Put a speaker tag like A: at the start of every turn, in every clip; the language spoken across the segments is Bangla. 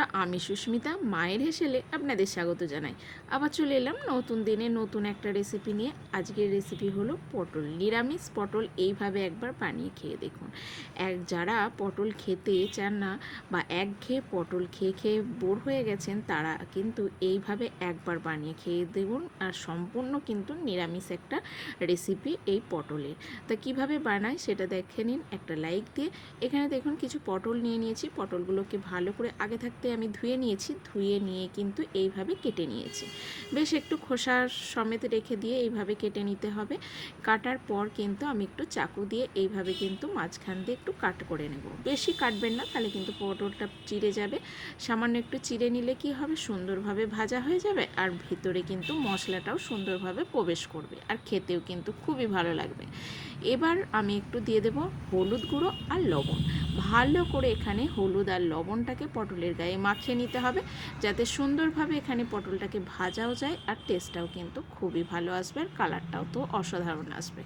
A: বন্ধুরা আমি সুস্মিতা, মায়ের হেসেলে আপনাদের স্বাগত জানাই। আবার চলে এলাম নতুন দিনে নতুন একটা রেসিপি নিয়ে। আজকের রেসিপি হলো পটল নিরামিষ। পটল এইভাবে একবার বানিয়ে খেয়ে দেখুন। এক যারা পটল খেতে চান না বা এক খেয়ে পটল খেয়ে খেয়ে বোর হয়ে গেছেন, তারা কিন্তু এইভাবে একবার বানিয়ে খেয়ে দেখুন। আর সম্পূর্ণ কিন্তু নিরামিষ একটা রেসিপি এই পটলের। তা কীভাবে বানায় সেটা দেখে নিন। একটা লাইক দিয়ে। এখানে দেখুন, কিছু পটল নিয়ে নিয়েছি। পটলগুলোকে ভালো করে আগে থাকতে আমি ধুয়ে নিয়েছি, ধুয়ে নিয়ে কিন্তু এইভাবে কেটে নিয়েছি। বেশ একটু খোসা সমেত রেখে দিয়ে এইভাবে কেটে নিতে হবে। কাটার পর কিন্তু আমি একটু চাকু দিয়ে এইভাবে কিন্তু মাঝখান দিয়ে একটু কাট করে নেব। বেশি কাটবেন না, তাহলে কিন্তু পটলটা চিড়ে যাবে। সামান্য একটু চিড়ে নিলে কি হবে? সুন্দরভাবে ভাজা হয়ে যাবে আর ভিতরে কিন্তু মশলাটাও সুন্দরভাবে প্রবেশ করবে আর খেতেও কিন্তু খুবই ভালো লাগবে। এবার আমি একটু দিয়ে দেব হলুদ গুঁড়ো আর লবণ। ভালো করে এখানে হলুদ আর লবণটাকে পটলের গায়ে মাখিয়ে নিতে হবে যাতে সুন্দরভাবে এখানে পটলটাকে ভাজাও যায় আর টেস্টটাও কিন্তু খুবই ভালো আসবে আর কালারটাও তো অসাধারণ আসবে।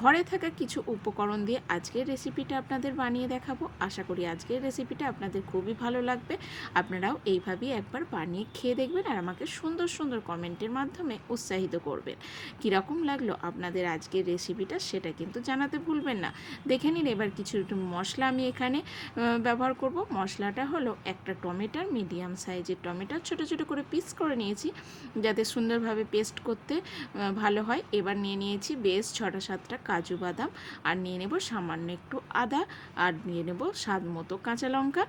A: ঘরে থাকা কিছু উপকরণ দিয়ে আজকের রেসিপিটা আপনাদের বানিয়ে দেখাবো। আশা করি আজকের রেসিপিটা আপনাদের খুবই ভালো লাগবে। আপনারাও এইভাবেই একবার বানিয়ে খেয়ে দেখবেন আর আমাকে সুন্দর সুন্দর কমেন্টের মাধ্যমে উৎসাহিত করবেন। কীরকম লাগল আপনাদের আজকের রেসিপিটা সেটা কিন্তু জানাতে ভুলবেন না। দেখে নিন এবার কিছু একটু মশলা আমি এখানে ব্যবহার করব। মশলাটা হলো একটা টমেটোর মিডিয়াম সাইজের টমেটো ছোট ছোট করে পিস করে নিয়েছি, যাতে সুন্দরভাবে পেস্ট করতে ভালো হয়। এবার নিয়ে নিয়েছি বেশ ছটা সাতটা কাজু বাদাম আর নিয়ে নেব সামান্য একটু আদা আর নিয়ে নেব স্বাদ মতো কাঁচা লঙ্কা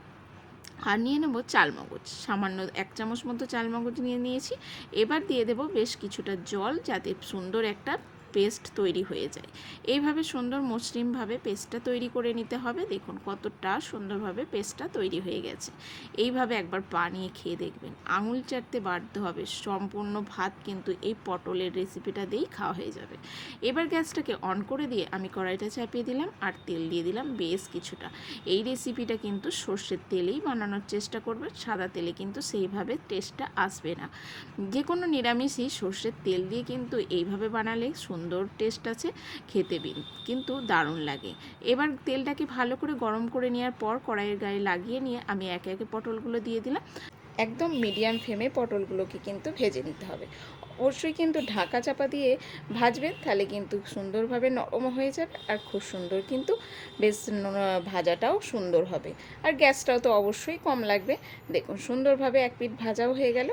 A: আর নিয়ে নেব চালমগজ। সামান্য এক চামচ মতো চালমগজ নিয়ে নিয়েছি। এবার দিয়ে দেব বেশ কিছুটা জল, যাতে সুন্দর একটা পেস্ট তৈরি হয়ে যায়। এইভাবে সুন্দর মসৃণভাবে পেস্টটা তৈরি করে নিতে হবে। দেখুন কতটা সুন্দরভাবে পেস্টটা তৈরি হয়ে গেছে। এইভাবে একবার বানিয়ে খেয়ে দেখবেন। আঙুল চাটতে বাধ্য হবে। সম্পূর্ণ ভাত কিন্তু এই পটলের রেসিপিটা দিয়েই খাওয়া হয়ে যাবে। এবার গ্যাসটাকে অন করে দিয়ে আমি কড়াইটা চাপিয়ে দিলাম আর তেল দিয়ে দিলাম বেশ কিছুটা। এই রেসিপিটা কিন্তু সর্ষের তেলেই বানানোর চেষ্টা করবে সাদা তেলে কিন্তু সেইভাবে টেস্টটা আসবে না। যে কোনো নিরামিষই সর্ষের তেল দিয়ে কিন্তু এইভাবে বানালে সুন্দর টেস্ট আছে, খেতে বিন কিন্তু দারুণ লাগে। এবার তেলটাকে ভালো করে গরম করে নেওয়ার পর কড়াইয়ের গায়ে লাগিয়ে নিয়ে আমি একে একে পটলগুলো দিয়ে দিলাম। একদম মিডিয়াম ফ্লেমে পটলগুলোকে কিন্তু ভেজে নিতে হবে। অবশ্যই কিন্তু ঢাকা চাপা দিয়ে ভাজবেন, তাহলে কিন্তু সুন্দরভাবে নরম হয়ে যাবে আর খুব সুন্দর কিন্তু বেশ ভাজাটাও সুন্দর হবে। আর গ্যাসটাও তো অবশ্যই কম লাগবে। দেখুন, সুন্দরভাবে এক পিঠ ভাজাও হয়ে গেল।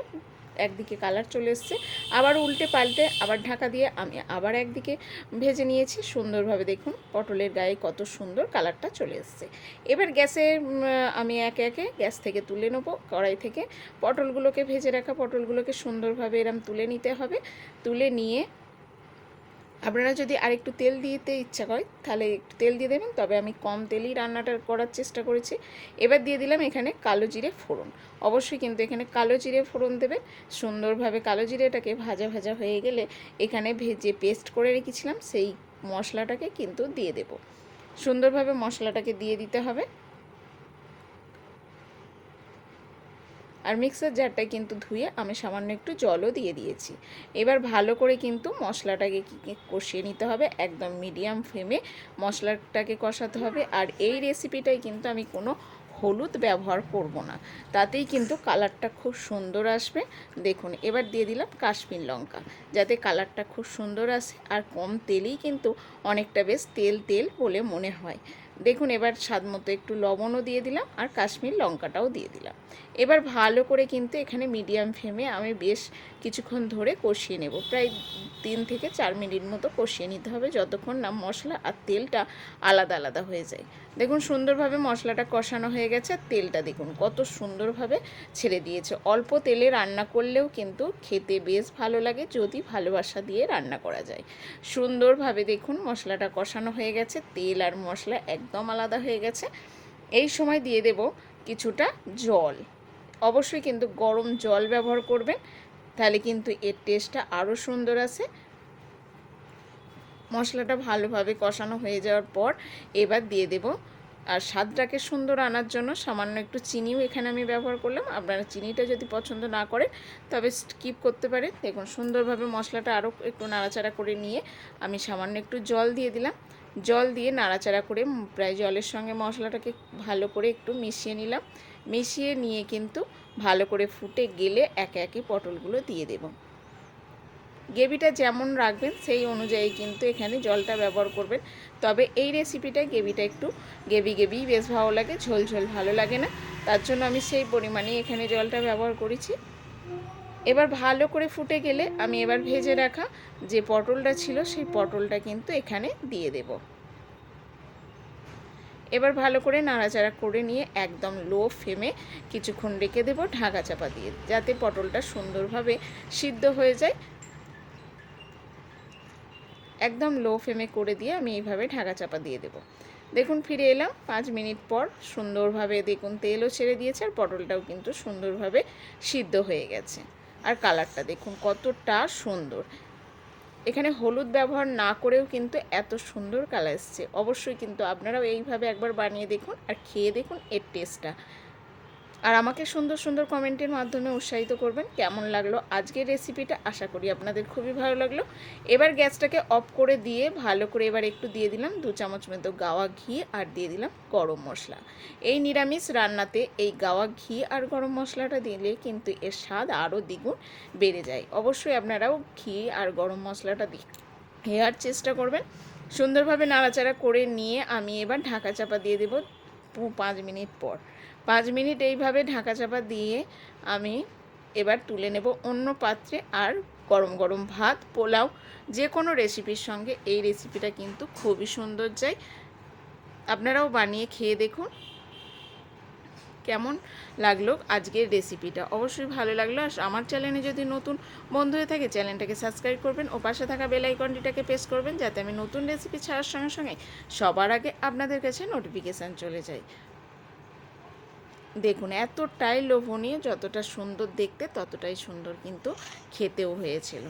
A: একদিকে কালার চলে এসছে, আবার উল্টে পাল্টে, আবার ঢাকা দিয়ে আমি আবার একদিকে ভেজে নিয়েছি। সুন্দরভাবে দেখুন পটলের গায়ে কত সুন্দর কালারটা চলে এসছে। এবার গ্যাসে আমি একে একে গ্যাস থেকে তুলে নেব, কড়াই থেকে। পটলগুলোকে, ভেজে রাখা পটলগুলোকে সুন্দরভাবে এরম তুলে নিতে হবে। তুলে নিয়ে আপনারা যদি আরেকটু তেল দিতে ইচ্ছা করে, তাহলে একটু তেল দিয়ে দেবেন। তবে আমি কম তেলেই রান্নাটা করার চেষ্টা করেছি। এবার দিয়ে দিলাম এখানে কালো জিরে ফোড়ন। অবশ্যই কিন্তু এখানে কালো জিরে ফোড়ন দেবেন। সুন্দরভাবে কালো জিরেটাকে ভাজা ভাজা হয়ে গেলে এখানে ভেজে পেস্ট করে রেখেছিলাম, সেই মশলাটাকে কিন্তু দিয়ে দেব। সুন্দরভাবে মশলাটাকে দিয়ে দিতে হবে। আর মিক্সার জারটা কিন্তু ধুয়ে আমি সামান্য একটু জলও দিয়ে দিয়েছি। এবার ভালো করে কিন্তু মশলাটাকে কষিয়ে নিতে হবে, একদম মিডিয়াম ফ্লেমে মশলাটাকে কষাতে হবে। আর এই রেসিপিটাই কিন্তু আমি কোনো হলুদ ব্যবহার করব না। তাতেই কিন্তু কালারটা খুব সুন্দর আসবে। দেখুন, এবার দিয়ে দিলাম কাশ্মীর লঙ্কা। যাতে কালারটা খুব সুন্দর আসে আর কম তেলেই কিন্তু অনেকটা বেশ তেল তেল বলে মনে হয়। দেখুন, এবার স্বাদ মতো একটু লবণও দিয়ে দিলাম আর কাশ্মীর লঙ্কাটাও দিয়ে দিলাম। এবার ভালো করে কিন্তু এখানে মিডিয়াম ফ্লেমে আমি বেশ কিছুক্ষণ ধরে কষিয়ে নেব। প্রায় তিন থেকে চার মিনিট মতো কষিয়ে নিতে হবে, যতক্ষণ না মশলা আর তেলটা আলাদা আলাদা হয়ে যায়। দেখুন, সুন্দরভাবে মশলাটা কষানো হয়ে গেছে তেলটা দেখুন, কত সুন্দরভাবে ছেড়ে দিয়েছে। অল্প তেলে রান্না করলেও কিন্তু খেতে বেশ ভালো লাগে যদি ভালোবাসা দিয়ে রান্না করা যায়। সুন্দরভাবে দেখুন, মশলাটা কষানো হয়ে গেছে, তেল আর মশলা একদম আলাদা হয়ে গেছে। এই সময় দিয়ে দেব কিছুটা জল। অবশ্যই কিন্তু গরম জল ব্যবহার করবেন, তাহলে কিন্তু এর টেস্টটা আরও সুন্দর আসে। মশলাটা ভালোভাবে কষানো হয়ে যাওয়ার পর এবার দিয়ে দেব। আর স্বাদটাকে সুন্দর আনার জন্য সামান্য একটু চিনিও এখানে আমি ব্যবহার করলাম। আপনারা চিনিটা যদি পছন্দ না করেন, তবে স্কিপ করতে পারেন। দেখুন, সুন্দরভাবে মশলাটা আরও একটু নাড়াচাড়া করে নিয়ে আমি সামান্য একটু জল দিয়ে দিলাম। জল দিয়ে নাড়াচাড়া করে প্রায় জলের সঙ্গে মশলাটাকে ভালো করে একটু মিশিয়ে নিলাম। মিশিয়ে নিয়ে কিন্তু ভালো করে ফুটে গেলে একে একে পটলগুলো দিয়ে দেব। গ্রেভিটা যেমন রাখবেন, সেই অনুযায়ী কিন্তু এখানে জলটা ব্যবহার করবেন। তবে এই রেসিপিটায় গ্রেভিটা একটু গেবি গেবি বেশ ভালো লাগে, ঝোল ঝোল ভালো লাগে না। তার জন্য আমি সেই পরিমাণেই এখানে জলটা ব্যবহার করেছি। এবার ভালো করে ফুটে গেলে আমি এবার ভেজে রাখা যে পটলটা ছিল, সেই পটলটা কিন্তু এখানে দিয়ে দেব। এবার ভালো করে নাড়াচাড়া করে নিয়ে একদম লো ফ্লেমে কিছুক্ষণ রেখে দেবো, ঢাকা চাপা দিয়ে, যাতে পটলটা সুন্দরভাবে সিদ্ধ হয়ে যায়। একদম লো ফ্লেমে করে দিয়ে আমি এইভাবে ঢাকা চাপা দিয়ে দেবো। দেখুন, ফিরে এলাম। পাঁচ মিনিট পর সুন্দরভাবে দেখুন, তেলও ছেড়ে দিয়েছে আর পটলটাও কিন্তু সুন্দরভাবে সিদ্ধ হয়ে গেছে। আর কালারটা দেখুন, কতটা সুন্দর। এখানে হলুদ ব্যবহার না করেও কিন্তু এত সুন্দর কালার এসছে। অবশ্যই কিন্তু আপনারাও এইভাবে একবার বানিয়ে দেখুন আর খেয়ে দেখুন এর টেস্টটা আর আমাকে সুন্দর সুন্দর কমেন্টের মাধ্যমে উৎসাহিত করবেন কেমন লাগল আজকের রেসিপিটা, আশা করি আপনাদের খুবই ভালো লাগল। এবার গ্যাসটাকে অফ করে দিয়ে ভালো করে এবার একটু দিয়ে দিলাম দু চামচ মতো গাওয়া ঘি আর দিয়ে দিলাম গরম মশলা। এই নিরামিষ রান্নাতে এই গাওয়া ঘি আর গরম মশলাটা দিলে কিন্তু এর স্বাদ আরও দ্বিগুণ বেড়ে যায়। অবশ্যই আপনারাও ঘি আর গরম মশলাটা দিয়ে দেওয়ার চেষ্টা করবেন। সুন্দরভাবে নাড়াচাড়া করে নিয়ে আমি এবার ঢাকা চাপা দিয়ে দেবো পাঁচ মিনিট পর। পাঁচ মিনিট এইভাবে ঢাকা চাপা দিয়ে আমি এবার তুলে নেব অন্য পাত্রে আর গরম গরম ভাত, পোলাও, যে কোনো রেসিপির সঙ্গে। এই রেসিপিটা কিন্তু খুবই সুন্দর যায়। আপনারাও বানিয়ে খেয়ে দেখুন। কেমন লাগল আজকের রেসিপিটা অবশ্যই ভালো লাগল। আর আমার চ্যানেলে যদি নতুন বন্ধু হয়ে থাকে চ্যানেলটাকে সাবস্ক্রাইব করবেন। ও পাশে থাকা বেল আইকনটিটাকে প্রেস করবেন, যাতে আমি নতুন রেসিপি ছাড়ার সঙ্গে সঙ্গে সবার আগে আপনাদের কাছে নোটিফিকেশান চলে যায়। দেখুন, এতটাই লোভনীয়, যতটা সুন্দর দেখতে, ততটাই সুন্দর কিন্তু খেতেও হয়েছিল।